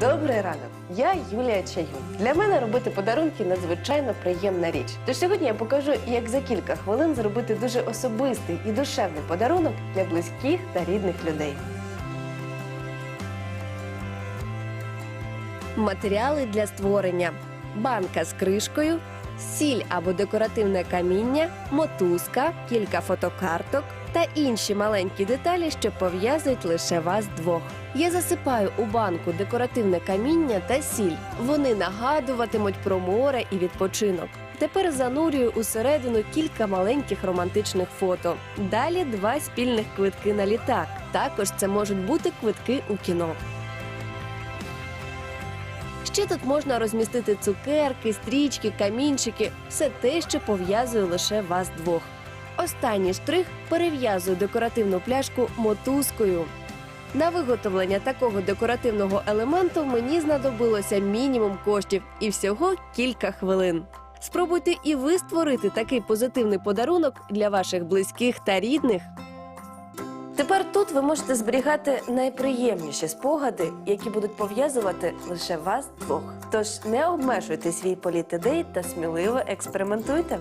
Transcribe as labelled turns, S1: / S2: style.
S1: Добрий ранок. Я Юлія Чаюн. Для мене робити подарунки надзвичайно приємна річ. Тож сьогодні я покажу, як за кілька хвилин зробити дуже особистий і душевний подарунок для близьких та рідних людей. Матеріали для створення: банка з кришкою, сіль або декоративне каміння, мотузка, кілька фотокарток та інші маленькі деталі, що пов'язують лише вас двох. Я засипаю у банку декоративне каміння та сіль. Вони нагадуватимуть про море і відпочинок. Тепер занурюю усередину кілька маленьких романтичних фото. Далі два спільних квитки на літак. Також це можуть бути квитки у кіно. Ще тут можна розмістити цукерки, стрічки, камінчики, все те, що пов'язує лише вас двох. Останній штрих перев'язую декоративну пляшку мотузкою. На виготовлення такого декоративного елементу мені знадобилося мінімум коштів і всього кілька хвилин. Спробуйте і ви створити такий позитивний подарунок для ваших близьких та рідних. Тепер тут ви можете зберігати найприємніші спогади, які будуть пов'язувати лише вас двох. Тож не обмежуйте свій політ ідей та сміливо експериментуйте.